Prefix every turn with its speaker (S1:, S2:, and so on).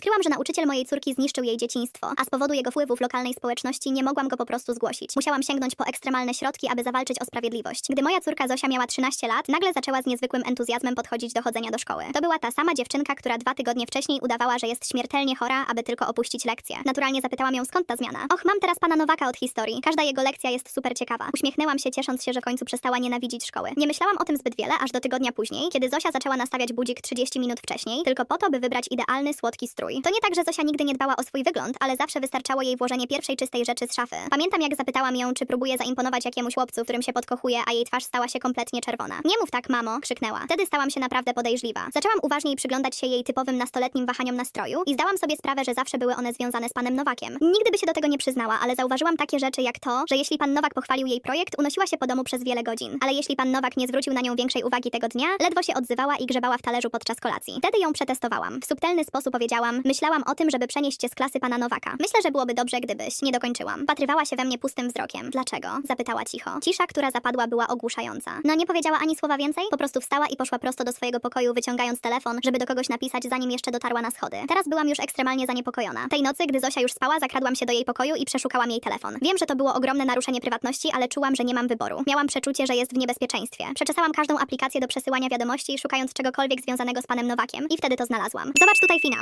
S1: Odkryłam, że nauczyciel mojej córki zniszczył jej dzieciństwo, a z powodu jego wpływu w lokalnej społeczności nie mogłam go po prostu zgłosić. Musiałam sięgnąć po ekstremalne środki, aby zawalczyć o sprawiedliwość. Gdy moja córka Zosia miała 13 lat, nagle zaczęła z niezwykłym entuzjazmem podchodzić do chodzenia do szkoły. To była ta sama dziewczynka, która dwa tygodnie wcześniej udawała, że jest śmiertelnie chora, aby tylko opuścić lekcję. Naturalnie zapytałam ją, skąd ta zmiana. Och, mam teraz pana Nowaka od historii. Każda jego lekcja jest super ciekawa. Uśmiechnęłam się, ciesząc się, że w końcu przestała nienawidzić szkoły. Nie myślałam o tym zbyt wiele, aż do tygodnia później, kiedy Zosia zaczęła nastawiać budzik 30 minut wcześniej, tylko po to, by wybrać idealny, słodki strój. To nie tak, że Zosia nigdy nie dbała o swój wygląd, ale zawsze wystarczało jej włożenie pierwszej czystej rzeczy z szafy. Pamiętam, jak zapytałam ją, czy próbuje zaimponować jakiemuś chłopcu, którym się podkochuje, a jej twarz stała się kompletnie czerwona. Nie mów tak, mamo, krzyknęła. Wtedy stałam się naprawdę podejrzliwa. Zaczęłam uważniej przyglądać się jej typowym nastoletnim wahaniom nastroju i zdałam sobie sprawę, że zawsze były one związane z panem Nowakiem. Nigdy by się do tego nie przyznała, ale zauważyłam takie rzeczy jak to, że jeśli pan Nowak pochwalił jej projekt, unosiła się po domu przez wiele godzin. Ale jeśli pan Nowak nie zwrócił na nią większej uwagi tego dnia, ledwo się odzywała i grzebała w talerzu podczas kolacji. Wtedy ją przetestowałam. W subtelny sposób powiedziałam, myślałam o tym, żeby przenieść cię z klasy pana Nowaka. Myślę, że byłoby dobrze, gdybyś. Nie dokończyłam. Patrywała się we mnie pustym wzrokiem. Dlaczego? Zapytała cicho. Cisza, która zapadła, była ogłuszająca. No nie powiedziała ani słowa więcej, po prostu wstała i poszła prosto do swojego pokoju, wyciągając telefon, żeby do kogoś napisać, zanim jeszcze dotarła na schody. Teraz byłam już ekstremalnie zaniepokojona. Tej nocy, gdy Zosia już spała, zakradłam się do jej pokoju i przeszukałam jej telefon. Wiem, że to było ogromne naruszenie prywatności, ale czułam, że nie mam wyboru. Miałam przeczucie, że jest w niebezpieczeństwie. Przeczesałam każdą aplikację do przesyłania wiadomości, szukając czegokolwiek związanego z panem Nowakiem i wtedy to znalazłam. Zobacz tutaj finał.